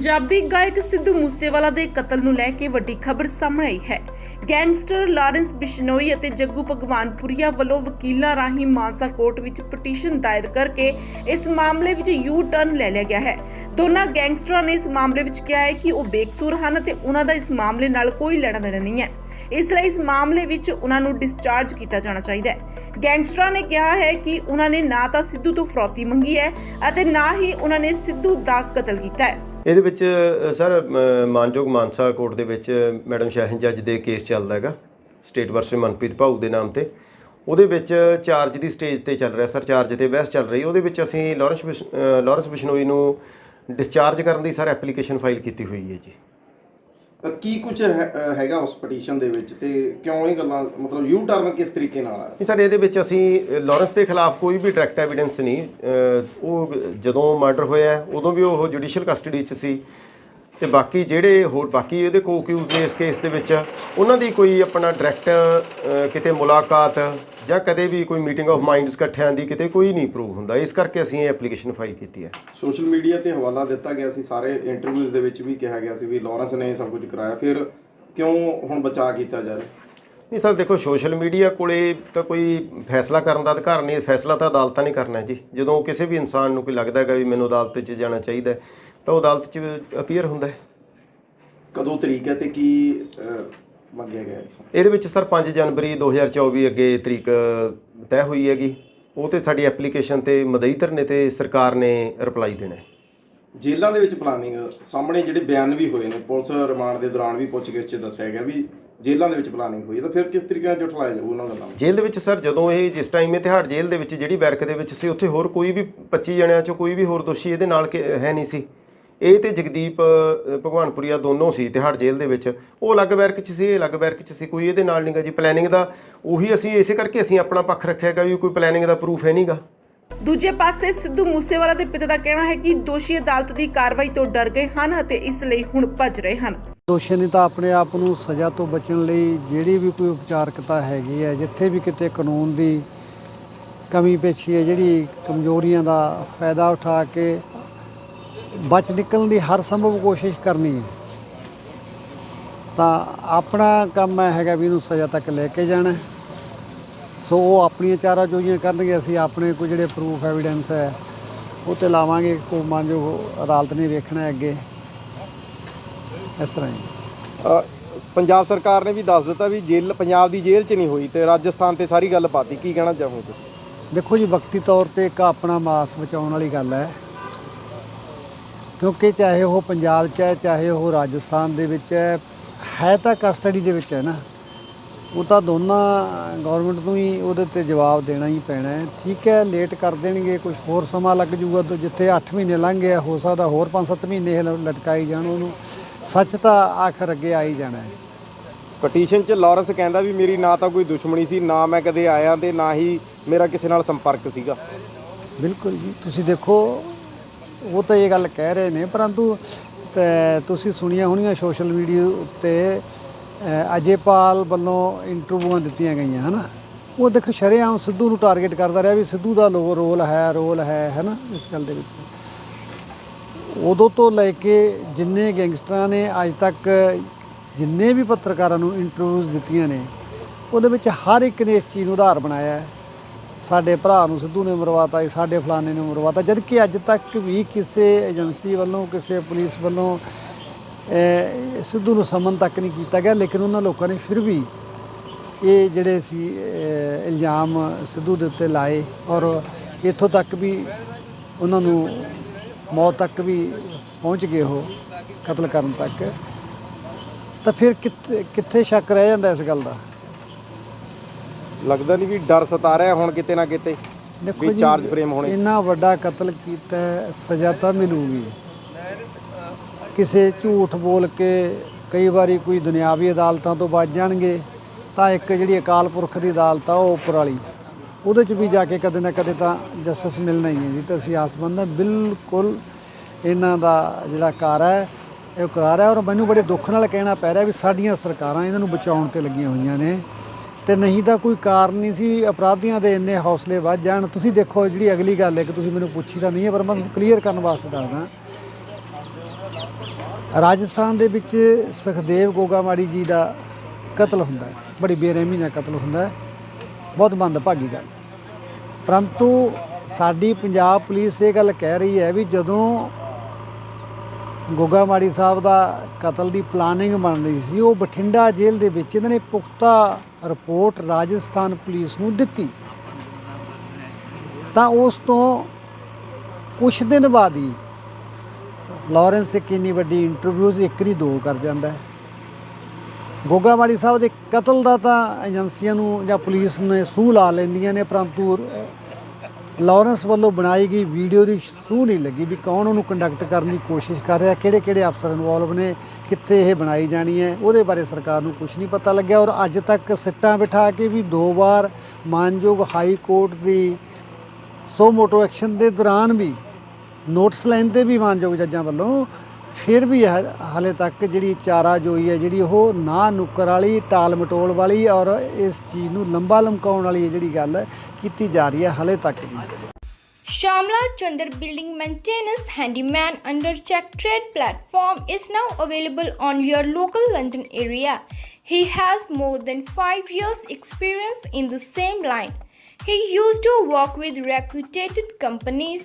ਪੰਜਾਬੀ ਗਾਇਕ ਸਿੱਧੂ ਮੂਸੇਵਾਲਾ ਦੇ ਕਤਲ ਨੂੰ ਲੈ ਕੇ ਵੱਡੀ ਖਬਰ ਸਾਹਮਣੇ ਆਈ ਹੈ। ਗੈਂਗਸਟਰ ਲਾਰੈਂਸ ਬਿਸ਼ਨੋਈ ਅਤੇ ਜੱਗੂ ਭਗਵਾਨਪੁਰੀਆ ਵੱਲੋਂ ਵਕੀਲਾਂ ਰਾਹੀਂ ਮਾਨਸਾ ਕੋਰਟ ਵਿੱਚ ਪਟੀਸ਼ਨ ਦਾਇਰ ਕਰਕੇ ਇਸ ਮਾਮਲੇ ਵਿੱਚ ਯੂ ਟਰਨ ਲੈ ਲਿਆ ਗਿਆ ਹੈ। ਦੋਨਾਂ ਗੈਂਗਸਟਰਾਂ ਨੇ ਇਸ ਮਾਮਲੇ ਵਿੱਚ ਕਿਹਾ ਹੈ ਕਿ ਉਹ ਬੇਕਸੂਰ ਹਨ ਅਤੇ ਉਹਨਾਂ ਦਾ ਇਸ ਮਾਮਲੇ ਨਾਲ ਕੋਈ ਲੈਣਾ ਦੇਣਾ ਨਹੀਂ ਹੈ। ਇਸ ਲਈ ਇਸ ਮਾਮਲੇ ਵਿੱਚ ਉਹਨਾਂ ਨੂੰ ਡਿਸਚਾਰਜ ਕੀਤਾ ਜਾਣਾ ਚਾਹੀਦਾ ਹੈ। ਗੈਂਗਸਟਰਾਂ ਨੇ ਕਿਹਾ ਹੈ ਕਿ ਉਹਨਾਂ ਨੇ ਨਾ ਤਾਂ ਸਿੱਧੂ ਤੋਂ ਫਰੌਤੀ ਮੰਗੀ ਹੈ ਅਤੇ ਨਾ ਹੀ ਉਹਨਾਂ ਨੇ ਸਿੱਧੂ ਦਾ ਕਤਲ ਕੀਤਾ ਹੈ। ਇਹਦੇ ਵਿੱਚ ਸਰ ਮਾਨਯੋਗ ਮਾਨਸਾ ਕੋਰਟ ਦੇ ਵਿੱਚ ਮੈਡਮ ਸ਼ਾਹੀਨ ਜੱਜ ਦੇ ਕੇਸ ਚੱਲਦਾ ਹੈਗਾ ਸਟੇਟ ਵਰਸਸ ਮਨਪ੍ਰੀਤ ਭਾਊ ਦੇ ਨਾਮ ਤੇ। ਉਹਦੇ ਵਿੱਚ ਚਾਰਜ ਦੀ ਸਟੇਜ ਤੇ ਚੱਲ ਰਿਹਾ ਸਰ ਚਾਰਜ ਤੇ ਬਹਿਸ ਚੱਲ ਰਹੀ। ਉਹਦੇ ਵਿੱਚ ਅਸੀਂ ਲਾਰੈਂਸ ਬਿਸ਼- ਅ, ਲਾਰੈਂਸ ਬਿਸ਼ਨੋਈ ਨੂੰ ਡਿਸਚਾਰਜ ਕਰਨ ਦੀ ਸਰ ਐਪਲੀਕੇਸ਼ਨ ਫਾਈਲ ਕੀਤੀ ਹੋਈ ਹੈ ਜੀ। ਕੀ ਕੁਝ ਹੈਗਾ ਉਸ ਪਟੀਸ਼ਨ ਦੇ ਵਿੱਚ ਤੇ ਕਿਉਂ ਇਹ ਗੱਲਾਂ ਮਤਲਬ ਯੂ ਟਰਨ ਕਿਸ ਤਰੀਕੇ ਨਾਲ ਆ ਸਰ ਇਹਦੇ ਵਿੱਚ ਅਸੀਂ ਅ, ਲਾਰੈਂਸ ਦੇ ਖਿਲਾਫ ਕੋਈ ਵੀ ਡਾਇਰੈਕਟ ਐਵੀਡੈਂਸ ਨਹੀਂ ਉਹ ਜਦੋਂ ਮਰਡਰ ਹੋਇਆ ਉਦੋਂ ਵੀ ਉਹ ਜੁਡੀਸ਼ੀਅਲ ਕਸਟਡੀ 'ਚ ਸੀ। ਤੇ ਬਾਕੀ ਜਿਹੜੇ ਹੋਰ ਬਾਕੀ ਇਹਦੇ ਕੋ ਅਕਿਊਜ਼ ਨੇ ਇਸ ਕੇਸ ਦੇ ਵਿੱਚ ਉਹਨਾਂ ਦੀ ਕੋਈ ਆਪਣਾ ਡਾਇਰੈਕਟ ਕਿਤੇ ਮੁਲਾਕਾਤ ਜਾਂ ਕਦੇ ਵੀ ਕੋਈ ਮੀਟਿੰਗ ਆਫ ਮਾਈਂਡਸ ਇਕੱਠਿਆਂ ਦੀ ਕਿਤੇ ਕੋਈ ਨਹੀਂ ਪ੍ਰੂਵ ਹੁੰਦਾ। ਇਸ ਕਰਕੇ ਅਸੀਂ ਇਹ ਐਪਲੀਕੇਸ਼ਨ ਫਾਈਲ ਕੀਤੀ ਹੈ। ਸੋਸ਼ਲ ਮੀਡੀਆ ਤੇ ਹਵਾਲਾ ਦਿੱਤਾ ਗਿਆ ਸੀ ਸਾਰੇ ਇੰਟਰਵਿਊਜ਼ ਦੇ ਵਿੱਚ ਵੀ ਕਿਹਾ ਗਿਆ ਸੀ ਵੀ ਲਾਰੈਂਸ ਨੇ ਸਭ ਕੁਝ ਕਰਾਇਆ। ਫਿਰ ਕਿਉਂ ਹੁਣ ਬਚਾਅ ਕੀਤਾ ਜਾ ਰਿਹਾ? ਨਹੀਂ ਸਰ ਦੇਖੋ ਸੋਸ਼ਲ ਮੀਡੀਆ ਕੋਲੇ ਤਾਂ ਕੋਈ ਫੈਸਲਾ ਕਰਨ ਦਾ ਅਧਿਕਾਰ ਨਹੀਂ ਫੈਸਲਾ ਤਾਂ ਅਦਾਲਤਾਂ ਨੇ ਕਰਨਾ ਹੈ ਜੀ। ਜਦੋਂ ਕਿਸੇ ਵੀ ਇਨਸਾਨ ਨੂੰ ਕੋਈ ਲੱਗਦਾ ਹੈਗਾ ਵੀ ਮੈਨੂੰ ਅਦਾਲਤ 'ਚ ਜਾਣਾ ਚਾਹੀਦਾ ਹੈ, ਤਾਂ ਉਹ ਅਦਾਲਤ 'ਚ ਅਪੀਅਰ ਹੁੰਦਾ ਹੈ। ਕਦੋਂ ਤਰੀਕ ਹੈ ਤੇ ਕੀ ਮੰਗਿਆ ਗਿਆ ਇਹਦੇ ਵਿੱਚ ਸਰ 5 ਜਨਵਰੀ 2024 ਅੱਗੇ ਤਰੀਕ ਤੈਅ ਹੋਈ ਹੈਗੀ। ਉਹ ਤੇ ਸਾਡੀ ਐਪਲੀਕੇਸ਼ਨ ਤੇ ਮਦਈ ਧਰਨੇ ਤੇ ਸਰਕਾਰ ਨੇ ਰਿਪਲਾਈ ਦੇਣਾ ਹੈ। ਜੇਲ੍ਹਾਂ ਦੇ ਵਿੱਚ ਪਲਾਨਿੰਗ ਸਾਹਮਣੇ ਜਿਹੜੇ ਬਿਆਨ ਵੀ ਹੋਏ ਨੇ ਪੁਲਿਸ ਰਿਮਾਂਡ ਦੇ ਦੌਰਾਨ ਵੀ ਪੁੱਛਗਿੱਛ 'ਚ ਦੱਸਿਆ ਗਿਆ ਵੀ ਜੇਲ੍ਹਾਂ ਦੇ ਵਿੱਚ ਪਲਾਨਿੰਗ ਹੋਈ ਤਾਂ ਫਿਰ ਕਿਸ ਤਰੀਕੇ ਨਾਲ ਜੁਟਲਾਇਆ ਜਾਊ ਉਹਨਾਂ ਗੱਲਾਂ ਜੇਲ੍ਹ ਦੇ ਵਿੱਚ ਸਰ ਜਦੋਂ ਇਹ ਜਿਸ ਟਾਈਮ ਇਹ ਤਿਹਾੜ ਜੇਲ੍ਹ ਦੇ ਵਿੱਚ ਜਿਹੜੀ ਬੈਰਕ ਦੇ ਵਿੱਚ ਸੀ ਉੱਥੇ ਹੋਰ ਕੋਈ ਵੀ 25 ਜਣਿਆਂ ਚੋਂ ਕੋਈ ਵੀ ਹੋਰ ਦੋਸ਼ੀ ਇਹਦੇ ਨਾਲ ਹੈ ਨਹੀਂ ਸੀ। ਇਹ ਤੇ ਜਗਦੀਪ ਭਗਵਾਨਪੁਰੀਆ ਦੋਨੋਂ ਸੀ ਤਿਹਾੜ ਜੇਲ੍ਹ ਦੇ ਵਿੱਚ। ਉਹ ਅਲੱਗ ਬੈਰਕ 'ਚ ਸੀ ਇਹ ਅਲੱਗ ਬੈਰਕ 'ਚ ਸੀ ਕੋਈ ਇਹਦੇ ਨਾਲ ਨਹੀਂਗਾ ਜੀ ਪਲੈਨਿੰਗ ਦਾ। ਉਹੀ ਅਸੀਂ ਇਸੇ ਕਰਕੇ ਅਸੀਂ ਆਪਣਾ ਪੱਖ ਰੱਖਿਆਗਾ ਵੀ ਕੋਈ ਪਲੈਨਿੰਗ ਦਾ ਪ੍ਰੂਫ ਹੈ ਨਹੀਂਗਾ ਦੂਜੇ ਪਾਸੇ ਸਿੱਧੂ ਮੂਸੇਵਾਲਾ ਦੇ ਪਿਤਾ ਦਾ ਕਹਿਣਾ ਹੈ ਕਿ ਦੋਸ਼ੀ ਅਦਾਲਤ ਦੀ ਕਾਰਵਾਈ ਤੋਂ ਡਰ ਗਏ ਹਨ ਅਤੇ ਇਸ ਲਈ ਹੁਣ ਭੱਜ ਰਹੇ ਹਨ। ਦੋਸ਼ੀ ਨੇ ਤਾਂ ਆਪਣੇ ਆਪ ਨੂੰ ਸਜ਼ਾ ਤੋਂ ਬਚਣ ਲਈ ਜਿਹੜੀ ਵੀ ਕੋਈ ਉਪਚਾਰਕਤਾ ਹੈਗੀ ਹੈ ਜਿੱਥੇ ਵੀ ਕਿਤੇ ਕਾਨੂੰਨ ਦੀ ਕਮੀ ਪੇਸ਼ੀ ਹੈ ਜਿਹੜੀ ਕਮਜ਼ੋਰੀਆਂ ਦਾ ਫਾਇਦਾ ਉਠਾ ਕੇ ਬਚ ਨਿਕਲਣ ਦੀ ਹਰ ਸੰਭਵ ਕੋਸ਼ਿਸ਼ ਕਰਨੀ ਹੈ। ਤਾਂ ਆਪਣਾ ਕੰਮ ਇਹ ਹੈਗਾ ਵੀ ਇਹਨੂੰ ਸਜ਼ਾ ਤੱਕ ਲੈ ਕੇ ਜਾਣਾ। ਸੋ ਉਹ ਆਪਣੀਆਂ ਚਾਰਾ ਜੋਈਆਂ ਕਰਨਗੇ ਅਸੀਂ ਆਪਣੇ ਕੋਈ ਜਿਹੜੇ ਪ੍ਰੂਫ ਐਵੀਡੈਂਸ ਹੈ ਉਹ ਤੇ ਲਾਵਾਂਗੇ। ਕੋ ਮੰਨ ਜੋ ਅਦਾਲਤ ਨੇ ਵੇਖਣਾ ਹੈ ਅੱਗੇ। ਇਸ ਤਰ੍ਹਾਂ ਹੀ। ਪੰਜਾਬ ਸਰਕਾਰ ਨੇ ਵੀ ਦੱਸ ਦਿੱਤਾ ਵੀ ਜੇਲ੍ਹ ਪੰਜਾਬ ਦੀ ਜੇਲ੍ਹ 'ਚ ਨਹੀਂ ਹੋਈ ਤੇ ਰਾਜਸਥਾਨ ਤੇ ਸਾਰੀ ਗੱਲ ਪਾਤੀ। ਕੀ ਕਹਿਣਾ ਚਾਹੋਗੇ? ਦੇਖੋ ਜੀ ਵਕਤੀ ਤੌਰ ਤੇ ਇੱਕ ਆਪਣਾ ਮਾਸ ਬਚਾਉਣ ਵਾਲੀ ਗੱਲ ਹੈ। ਕਿਉਂਕਿ ਚਾਹੇ ਉਹ ਪੰਜਾਬ 'ਚ ਹੈ ਚਾਹੇ ਉਹ ਰਾਜਸਥਾਨ ਦੇ ਵਿੱਚ ਹੈ ਹੈ ਤਾਂ ਕਸਟਡੀ ਦੇ ਵਿੱਚ ਹੈ ਨਾ। ਉਹ ਤਾਂ ਦੋਨਾਂ ਗਵਰਨਮੈਂਟ ਨੂੰ ਹੀ ਉਹਦੇ ਤੇ ਜਵਾਬ ਦੇਣਾ ਹੀ ਪੈਣਾ ਹੈ। ਠੀਕ ਹੈ ਲੇਟ ਕਰ ਦੇਣਗੇ ਕੁਝ ਹੋਰ ਸਮਾਂ ਲੱਗ ਜਾਊਗਾ ਤਾਂ ਜਿੱਥੇ 8 ਮਹੀਨੇ ਲੰਘ ਗਿਆ ਹੋ ਸਕਦਾ ਹੋਰ 5-7 ਮਹੀਨੇ ਇਹ ਲਟਕਾਈ ਜਾਣ ਉਹਨੂੰ। ਸੱਚ ਤਾਂ ਆਖਰ ਅੱਗੇ ਆ ਹੀ ਜਾਣਾ ਹੈ। ਪਟੀਸ਼ਨ 'ਚ ਲਾਰੈਂਸ ਕਹਿੰਦਾ ਵੀ ਮੇਰੀ ਨਾ ਤਾਂ ਕੋਈ ਦੁਸ਼ਮਣੀ ਸੀ ਨਾ ਮੈਂ ਕਦੇ ਆਇਆ ਤੇ ਨਾ ਹੀ ਮੇਰਾ ਕਿਸੇ ਨਾਲ ਸੰਪਰਕ ਸੀਗਾ। ਬਿਲਕੁਲ ਜੀ ਤੁਸੀਂ ਦੇਖੋ ਉਹ ਤਾਂ ਇਹ ਗੱਲ ਕਹਿ ਰਹੇ ਨੇ ਪਰੰਤੂ ਤੁਸੀਂ ਸੁਣੀਆਂ ਹੋਣੀਆਂ ਸੋਸ਼ਲ ਮੀਡੀਆ ਉੱਤੇ ਅ, ਅਜੇਪਾਲ ਵੱਲੋਂ ਇੰਟਰਵਿਊਆਂ ਦਿੱਤੀਆਂ ਗਈਆਂ ਹਨਾ? ਉਹ ਦੇਖੋ ਸ਼ਰੇਆਮ ਸਿੱਧੂ ਨੂੰ ਟਾਰਗੇਟ ਕਰਦਾ ਰਿਹਾ ਵੀ ਸਿੱਧੂ ਦਾ ਲੋ ਰੋਲ ਹੈ ਰੋਲ ਹੈ ਹਨਾ ਇਸ ਗੱਲ ਦੇ ਵਿੱਚ। ਉਦੋਂ ਤੋਂ ਲੈ ਕੇ ਜਿੰਨੇ ਗੈਂਗਸਟਰਾਂ ਨੇ ਅੱਜ ਤੱਕ ਜਿੰਨੇ ਵੀ ਪੱਤਰਕਾਰਾਂ ਨੂੰ ਇੰਟਰਵਿਊਜ਼ ਦਿੱਤੀਆਂ ਨੇ ਉਹਦੇ ਵਿੱਚ ਹਰ ਇੱਕ ਨੇ ਇਸ ਚੀਜ਼ ਨੂੰ ਆਧਾਰ ਬਣਾਇਆ ਹੈ। ਸਾਡੇ ਭਰਾ ਨੂੰ ਸਿੱਧੂ ਨੇ ਮਰਵਾਤਾ ਜੀ, ਸਾਡੇ ਫਲਾਣੇ ਨੇ ਮਰਵਾਤਾ। ਜਦ ਕਿ ਅੱਜ ਤੱਕ ਵੀ ਕਿਸੇ ਏਜੰਸੀ ਵੱਲੋਂ, ਕਿਸੇ ਪੁਲਿਸ ਵੱਲੋਂ ਸਿੱਧੂ ਨੂੰ ਸਮਨ ਤੱਕ ਨਹੀਂ ਕੀਤਾ ਗਿਆ, ਲੇਕਿਨ ਉਹਨਾਂ ਲੋਕਾਂ ਨੇ ਫਿਰ ਵੀ ਇਹ ਜਿਹੜੇ ਸੀ ਇਲਜ਼ਾਮ ਸਿੱਧੂ ਦੇ ਉੱਤੇ ਲਾਏ ਔਰ ਇੱਥੋਂ ਤੱਕ ਵੀ ਉਹਨਾਂ ਨੂੰ ਮੌਤ ਤੱਕ ਵੀ ਪਹੁੰਚ ਗਏ ਉਹ ਕਤਲ ਕਰਨ ਤੱਕ। ਤਾਂ ਫਿਰ ਕਿੱਥੇ ਕਿੱਥੇ ਸ਼ੱਕ ਰਹਿ ਜਾਂਦਾ ਇਸ ਗੱਲ ਦਾ? ਲੱਗਦਾ ਨਹੀਂ ਵੀ ਡਰ ਸਤਾ ਰਿਹਾ ਹੁਣ ਕਿਤੇ ਨਾ ਕਿਤੇ ਦੇਖੋ ਵੀ ਜੀ ਚਾਰਜ ਫਰੇਮ ਹੋਣੇ। ਇੰਨਾ ਵੱਡਾ ਕਤਲ ਕੀਤਾ ਹੈ, ਸਜ਼ਾ ਤਾਂ ਮਿਲੂਗੀ। ਕਿਸੇ ਝੂਠ ਬੋਲ ਕੇ ਕਈ ਵਾਰੀ ਕੋਈ ਦੁਨਿਆਵੀ ਅਦਾਲਤਾਂ ਤੋਂ ਬਚ ਜਾਣਗੇ ਤਾਂ ਇੱਕ ਜਿਹੜੀ ਅਕਾਲ ਪੁਰਖ ਦੀ ਅਦਾਲਤ ਆ ਉਹ ਉੱਪਰ ਵਾਲੀ। ਉਹਦੇ 'ਚ ਵੀ ਜਾ ਕੇ ਕਦੇ ਨਾ ਕਦੇ ਤਾਂ ਜਸਟਿਸ ਮਿਲਣਾ ਹੀ ਹੈ ਜੀ। ਤਾਂ ਅਸੀਂ ਆਸਮੰਦ ਹਾਂ ਬਿਲਕੁਲ ਇਹਨਾਂ ਦਾ ਜਿਹੜਾ ਕਾਰ ਹੈ ਇਹ ਕਾਰ ਹੈ ਔਰ ਮੈਨੂੰ ਬੜੇ ਦੁੱਖ ਨਾਲ ਕਹਿਣਾ ਪੈ ਰਿਹਾ ਵੀ ਸਾਡੀਆਂ ਸਰਕਾਰਾਂ ਇਹਨਾਂ ਨੂੰ ਬਚਾਉਣ ਤੇ ਲੱਗੀਆਂ ਹੋਈਆਂ ਨੇ। ਤੇ ਨਹੀਂ ਤਾਂ ਕੋਈ ਕਾਰਨ ਨਹੀਂ ਸੀ, ਅਪਰਾਧੀਆਂ ਦੇ ਇੰਨੇ ਹੌਸਲੇ ਵੱਧ ਜਾਣ। ਤੁਸੀਂ ਦੇਖੋ ਜਿਹੜੀ ਅਗਲੀ ਗੱਲ ਹੈ ਕਿ ਤੁਸੀਂ ਮੈਨੂੰ ਪੁੱਛੀ ਤਾਂ ਨਹੀਂ ਹੈ, ਪਰ ਮੈਂ ਕਲੀਅਰ ਕਰਨ ਵਾਸਤੇ ਦੱਸਦਾ ਰਾਜਸਥਾਨ ਦੇ ਵਿੱਚ ਸੁਖਦੇਵ ਗੋਗਾਮਾੜੀ ਜੀ ਦਾ ਕਤਲ ਹੁੰਦਾ ਹੈ। ਬੜੀ ਬੇਰਹਿਮੀ ਨਾਲ ਕਤਲ ਹੁੰਦਾ ਹੈ। ਬਹੁਤ ਮੰਦਭਾਗੀ ਗੱਲ। ਪਰੰਤੂ ਸਾਡੀ ਪੰਜਾਬ ਪੁਲਿਸ ਇਹ ਗੱਲ ਕਹਿ ਰਹੀ ਹੈ ਵੀ ਜਦੋਂ ਗੋਗਾ ਮਾੜੀ ਸਾਹਿਬ ਦਾ ਕਤਲ ਦੀ ਪਲਾਨਿੰਗ ਬਣ ਰਹੀ ਸੀ, ਉਹ ਬਠਿੰਡਾ ਜੇਲ੍ਹ ਦੇ ਵਿੱਚ ਇਹਨਾਂ ਨੇ ਪੁਖਤਾ ਰਿਪੋਰਟ ਰਾਜਸਥਾਨ ਪੁਲਿਸ ਨੂੰ ਦਿੱਤੀ। ਤਾਂ ਉਸ ਤੋਂ ਕੁਝ ਦਿਨ ਬਾਅਦ ਹੀ ਲਾਰੈਂਸ ਇੱਕ ਇੰਨੀ ਵੱਡੀ ਇੰਟਰਵਿਊਜ਼ ਇੱਕ ਨਹੀਂ ਦੋ ਕਰ ਜਾਂਦਾ ਹੈ। ਗੋਗਾਮਾੜੀ ਸਾਹਿਬ ਦੇ ਕਤਲ ਦਾ ਤਾਂ ਏਜੰਸੀਆਂ ਨੂੰ ਜਾਂ ਪੁਲਿਸ ਨੇ ਸੂਹ ਲਾ ਲੈਂਦੀਆਂ ਨੇ, ਪਰੰਤੂ ਲਾਰੈਂਸ ਵੱਲੋਂ ਬਣਾਈ ਗਈ ਵੀਡੀਓ ਦੀ ਸੂਹ ਨਹੀਂ ਲੱਗੀ ਵੀ ਕੌਣ ਉਹਨੂੰ ਕੰਡਕਟ ਕਰਨ ਦੀ ਕੋਸ਼ਿਸ਼ ਕਰ ਰਿਹਾ, ਕਿਹੜੇ ਕਿਹੜੇ ਅਫਸਰ ਇਨਵੋਲਵ ਨੇ, ਕਿੱਥੇ ਇਹ ਬਣਾਈ ਜਾਣੀ ਹੈ, ਉਹਦੇ ਬਾਰੇ ਸਰਕਾਰ ਨੂੰ ਕੁਝ ਨਹੀਂ ਪਤਾ ਲੱਗਿਆ ਔਰ ਅੱਜ ਤੱਕ ਸਿੱਟਾਂ ਬਿਠਾ ਕੇ ਵੀ ਦੋ ਵਾਰ ਮਾਨਯੋਗ ਹਾਈ ਕੋਰਟ ਦੀ ਸੋ ਮੋਟੋ ਐਕਸ਼ਨ ਦੇ ਦੌਰਾਨ ਵੀ ਨੋਟਿਸ ਲੈਣ ਤੇ ਵੀ ਮਾਨਯੋਗ ਜੱਜਾਂ ਵੱਲੋਂ ਫਿਰ ਵੀ ਹ- ਹਾਲੇ ਤੱਕ ਜਿਹੜੀ ਚਾਰਾ ਜੋਈ ਹੈ ਜਿਹੜੀ ਉਹ ਨਾ ਨੁੱਕਰ ਵਾਲੀ ਟਾਲ ਮਟੋਲ ਵਾਲੀ ਔਰ ਇਸ ਚੀਜ਼ ਨੂੰ ਲੰਬਾ ਲਮਕਾਉਣ ਵਾਲੀ ਇਹ ਜਿਹੜੀ ਗੱਲ ਹੈ ਕੀਤੀ ਜਾ ਰਹੀ ਹੈ ਹਾਲੇ ਤੱਕ ਵੀ Shamla Chandar Building Maintenance Handyman under Check Trade platform is now available on your local London area. He has more than 5 years experience in the same line. He used to work with reputed companies,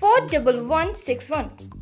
41161.